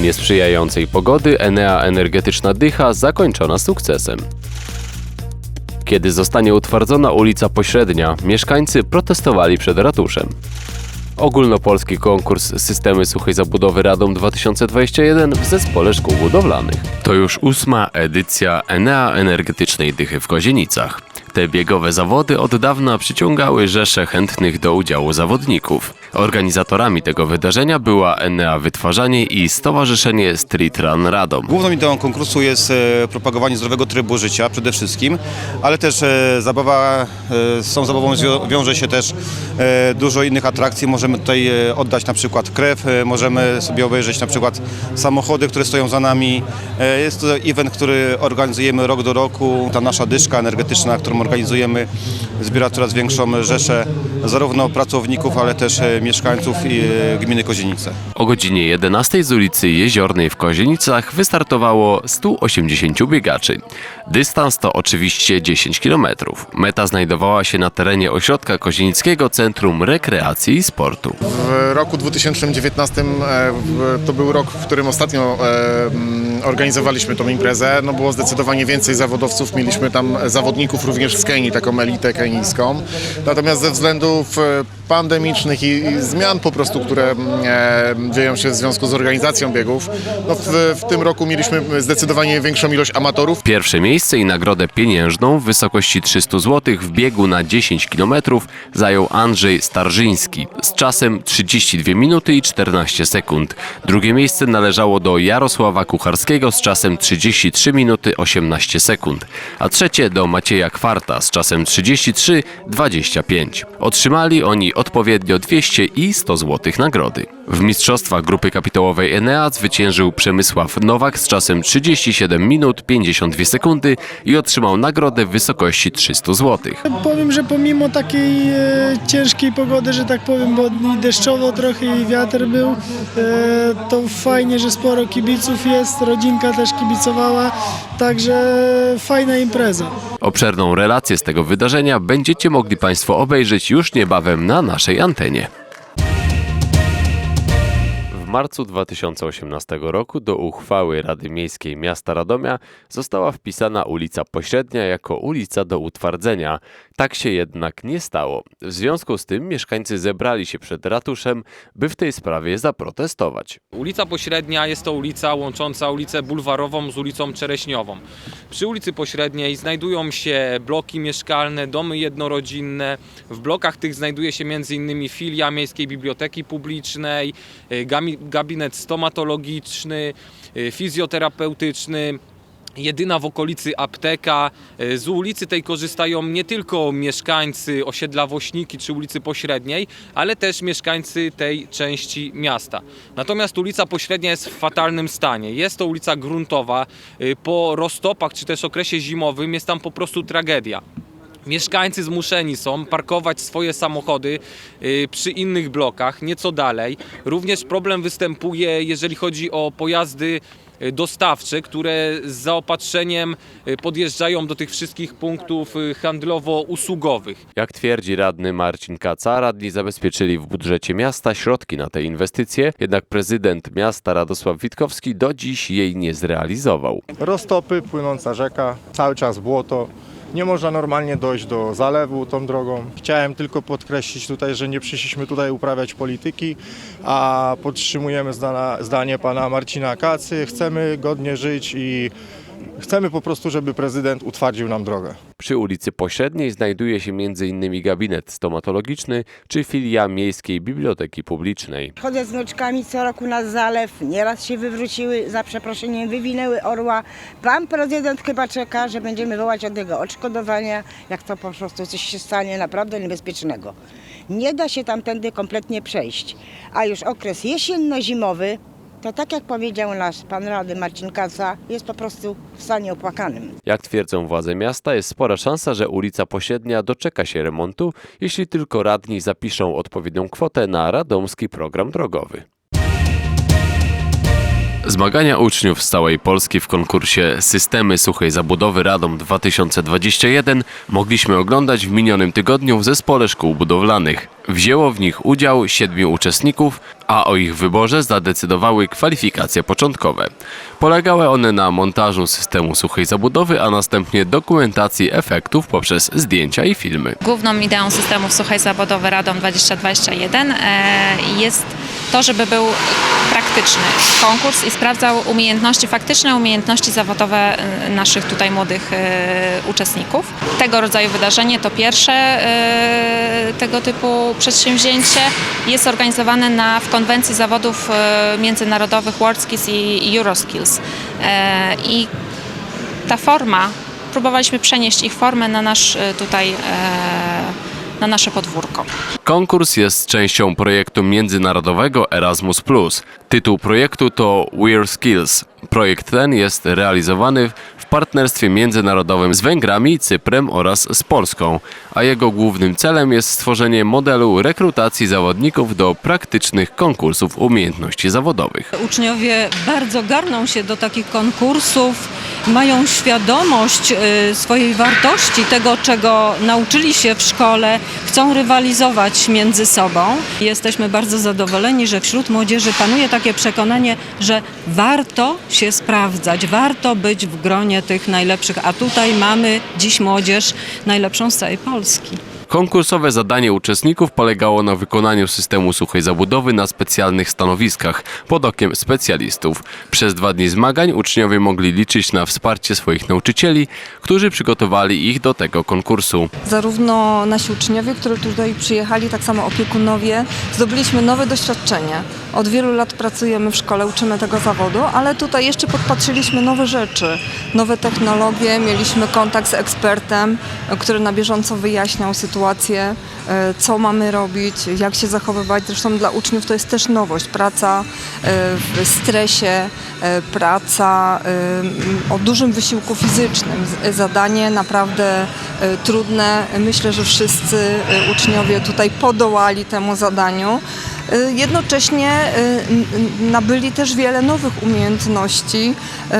Niesprzyjającej pogody, Enea Energetyczna Dycha zakończona sukcesem. Kiedy zostanie utwardzona ulica Pośrednia, mieszkańcy protestowali przed ratuszem. Ogólnopolski konkurs Systemy Suchej Zabudowy Radom 2021 w Zespole Szkół Budowlanych. To już ósma edycja Enea Energetycznej Dychy w Kozienicach. Te biegowe zawody od dawna przyciągały rzesze chętnych do udziału zawodników. Organizatorami tego wydarzenia była Enea Wytwarzanie i Stowarzyszenie Street Run Radom. Główną ideą konkursu jest e, propagowanie zdrowego trybu życia przede wszystkim, ale też e, zabawa, e, z tą zabawą wiąże się też dużo innych atrakcji. Możemy tutaj oddać na przykład krew, możemy sobie obejrzeć na przykład samochody, które stoją za nami. Jest to event, który organizujemy rok do roku. Ta nasza dyszka energetyczna, którą organizujemy, zbiera coraz większą rzeszę zarówno pracowników, ale też e, mieszkańców i, e, gminy Kozienice. O godzinie 11 z ulicy Jeziornej w Kozienicach wystartowało 180 biegaczy. Dystans to oczywiście 10 km. Meta znajdowała się na terenie ośrodka Kozienickiego Centrum Rekreacji i Sportu. W roku 2019 e, to był rok, w którym ostatnio organizowaliśmy tą imprezę. No było zdecydowanie więcej zawodowców, mieliśmy tam zawodników również z Kenii, taką elitę kenijską. Natomiast ze względów e, pandemicznych i, zmian po prostu, które mm, e, dzieją się w związku z organizacją biegów, no w, w tym roku mieliśmy zdecydowanie większą ilość amatorów. Pierwsze miejsce i nagrodę pieniężną w wysokości 300 zł w biegu na 10 km zajął Andrzej Starzyński z czasem 32 minuty i 14 sekund. Drugie miejsce należało do Jarosława Kucharskiego z czasem 33 minuty 18 sekund, a trzecie do Macieja Kwarta z czasem 33,25. Otrzymali oni odpowiednio 200 i 100 zł nagrody. W mistrzostwach grupy kapitałowej Enea zwyciężył Przemysław Nowak z czasem 37 minut 52 sekundy i otrzymał nagrodę w wysokości 300 zł. Powiem, że pomimo takiej e, ciężkiej pogody, że tak powiem, bo i deszczowo trochę i wiatr był, e, to fajnie, że sporo kibiców jest, rodzinka też kibicowała, także fajna impreza. Obszerną relację z tego wydarzenia będziecie mogli Państwo obejrzeć już niebawem na naszej antenie. W marcu 2018 roku do uchwały Rady Miejskiej Miasta Radomia została wpisana ulica Pośrednia jako ulica do utwardzenia. Tak się jednak nie stało. W związku z tym mieszkańcy zebrali się przed ratuszem, by w tej sprawie zaprotestować. Ulica Pośrednia jest to ulica łącząca ulicę Bulwarową z ulicą Czereśniową. Przy ulicy Pośredniej znajdują się bloki mieszkalne, domy jednorodzinne. W blokach tych znajduje się m.in. filia Miejskiej Biblioteki Publicznej, y, gabinet stomatologiczny, y, fizjoterapeutyczny. Jedyna w okolicy apteka. Y, Z ulicy tej korzystają nie tylko mieszkańcy osiedla Wośniki czy ulicy Pośredniej, ale też mieszkańcy tej części miasta. Natomiast ulica Pośrednia jest w fatalnym stanie. Jest to ulica gruntowa. Y, Po roztopach czy też okresie zimowym jest tam po prostu tragedia. Mieszkańcy zmuszeni są parkować swoje samochody y, przy innych blokach, nieco dalej. Również problem występuje, jeżeli chodzi o pojazdy dostawcze, które z zaopatrzeniem y, podjeżdżają do tych wszystkich punktów y, handlowo-usługowych. Jak twierdzi radny Marcin Kaca, radni zabezpieczyli w budżecie miasta środki na te inwestycje, jednak prezydent miasta Radosław Witkowski do dziś jej nie zrealizował. roztopy, płynąca rzeka, cały czas błoto. Nie można normalnie dojść do zalewu tą drogą. Chciałem tylko podkreślić tutaj, że nie przyszliśmy tutaj uprawiać polityki, a podtrzymujemy zdanie pana Marcina Kacy. Chcemy godnie żyć i chcemy po prostu, żeby prezydent utwardził nam drogę. Przy ulicy Pośredniej znajduje się m.in. gabinet stomatologiczny czy filia Miejskiej Biblioteki Publicznej. Chodzę z wnuczkami co roku na zalew, nieraz się wywróciły, za przeproszeniem wywinęły orła. Pan prezydent chyba czeka, że będziemy wołać od niego odszkodowania, jak to po prostu coś się stanie naprawdę niebezpiecznego. Nie da się tamtędy kompletnie przejść. A już okres jesienno-zimowy, to tak jak powiedział nasz pan rady Marcin Kaca, jest po prostu w stanie opłakanym. Jak twierdzą władze miasta, jest spora szansa, że ulica Pośrednia doczeka się remontu, jeśli tylko radni zapiszą odpowiednią kwotę na radomski program drogowy. Zmagania uczniów z całej Polski w konkursie Systemy Suchej Zabudowy Radom 2021 mogliśmy oglądać w minionym tygodniu w Zespole Szkół Budowlanych. Wzięło w nich udział siedmiu uczestników, a o ich wyborze zadecydowały kwalifikacje początkowe. Polegały one na montażu systemu suchej zabudowy, a następnie dokumentacji efektów poprzez zdjęcia i filmy. Główną ideą systemów suchej zawodowej Radom 2021 e, jest to, żeby był praktyczny konkurs i sprawdzał umiejętności, faktyczne umiejętności zawodowe e, naszych tutaj młodych e, uczestników. Tego rodzaju wydarzenie to pierwsze tego typu przedsięwzięcie. Jest organizowane na, w konwencji zawodów e, międzynarodowych WorldSkills i Euroskills. E, I ta forma, próbowaliśmy przenieść ich formę na nasz e, tutaj, na nasze podwórko. Konkurs jest częścią projektu międzynarodowego Erasmus. Tytuł projektu to We're Skills. Projekt ten jest realizowany partnerstwie międzynarodowym z Węgrami, Cyprem oraz z Polską, a jego głównym celem jest stworzenie modelu rekrutacji zawodników do praktycznych konkursów umiejętności zawodowych. Uczniowie bardzo garną się do takich konkursów, mają świadomość y, swojej wartości, tego czego nauczyli się w szkole, chcą rywalizować między sobą. Jesteśmy bardzo zadowoleni, że wśród młodzieży panuje takie przekonanie, że warto się sprawdzać, warto być w gronie tych najlepszych, a tutaj mamy dziś młodzież najlepszą z całej Polski. Konkursowe zadanie uczestników polegało na wykonaniu systemu suchej zabudowy na specjalnych stanowiskach pod okiem specjalistów. Przez dwa dni zmagań uczniowie mogli liczyć na wsparcie swoich nauczycieli, którzy przygotowali ich do tego konkursu. zarówno nasi uczniowie, którzy tutaj przyjechali, tak samo opiekunowie, zdobyliśmy nowe doświadczenie. Od wielu lat pracujemy w szkole, uczymy tego zawodu, ale tutaj jeszcze podpatrzyliśmy nowe rzeczy, nowe technologie, mieliśmy kontakt z ekspertem, który na bieżąco wyjaśniał sytuację, e, co mamy robić, jak się zachowywać. Zresztą dla uczniów to jest też nowość, praca e, w stresie, e, praca o dużym wysiłku fizycznym. Zadanie naprawdę trudne. Myślę, że wszyscy uczniowie tutaj podołali temu zadaniu. Jednocześnie nabyli też wiele nowych umiejętności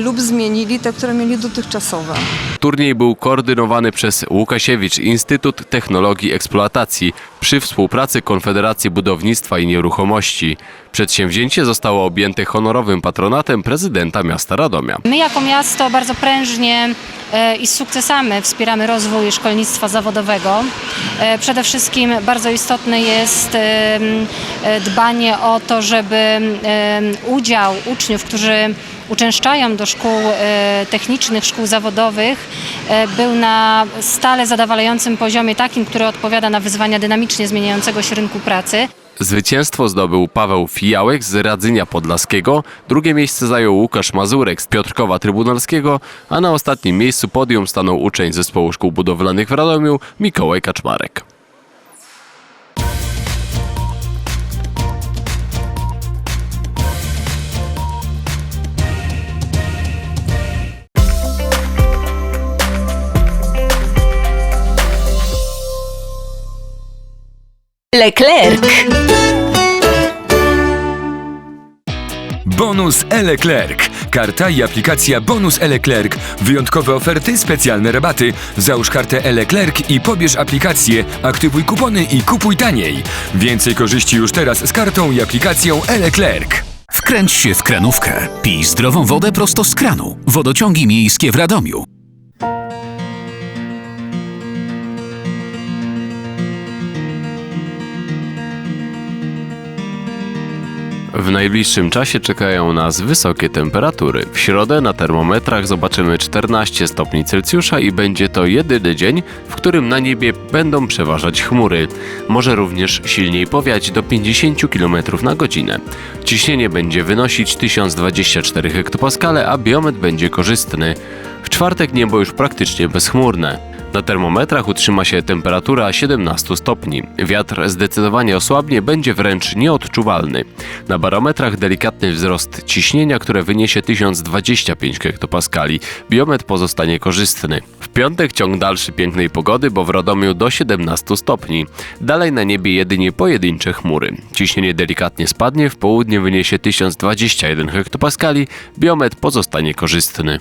lub zmienili te, które mieli dotychczasowe. Turniej był koordynowany przez Łukasiewicz Instytut Technologii Eksploatacji przy współpracy Konfederacji Budownictwa i Nieruchomości. Przedsięwzięcie zostało objęte honorowym patronatem prezydenta miasta Radomia. My jako miasto bardzo prężnie e, i z sukcesami wspieramy rozwój szkolnictwa zawodowego. E, Przede wszystkim bardzo istotne jest e, dbanie o to, żeby udział uczniów, którzy uczęszczają do szkół e, technicznych, szkół zawodowych, e, był na stale zadowalającym poziomie, takim, który odpowiada na wyzwania dynamicznie zmieniającego się rynku pracy. Zwycięstwo zdobył Paweł Fijałek z Radzynia Podlaskiego, drugie miejsce zajął Łukasz Mazurek z Piotrkowa Trybunalskiego, a na ostatnim miejscu podium stanął uczeń Zespołu Szkół Budowlanych w Radomiu Mikołaj Kaczmarek. Leclerc. Bonus Eleclerc. Karta i aplikacja Bonus Eleclerc. Wyjątkowe oferty, specjalne rabaty. Załóż kartę Eleclerc i pobierz aplikację. Aktywuj kupony i kupuj taniej. Więcej korzyści już teraz z kartą i aplikacją Eleclerc. Wkręć się w kranówkę. Pij zdrową wodę prosto z kranu. Wodociągi miejskie w Radomiu. W najbliższym czasie czekają nas wysokie temperatury. W środę na termometrach zobaczymy 14 stopni Celsjusza i będzie to jedyny dzień, w którym na niebie będą przeważać chmury. Może również silniej powiać do 50 km na godzinę. Ciśnienie będzie wynosić 1024 hektopaskale, a biometr będzie korzystny. W czwartek niebo już praktycznie bezchmurne. Na termometrach utrzyma się temperatura 17 stopni. Wiatr zdecydowanie osłabnie, będzie wręcz nieodczuwalny. Na barometrach delikatny wzrost ciśnienia, które wyniesie 1025 hektopaskali. Biometr pozostanie korzystny. W piątek ciąg dalszy pięknej pogody, bo w Radomiu do 17 stopni. Dalej na niebie jedynie pojedyncze chmury. Ciśnienie delikatnie spadnie, w południe wyniesie 1021 hektopaskali. Biometr pozostanie korzystny.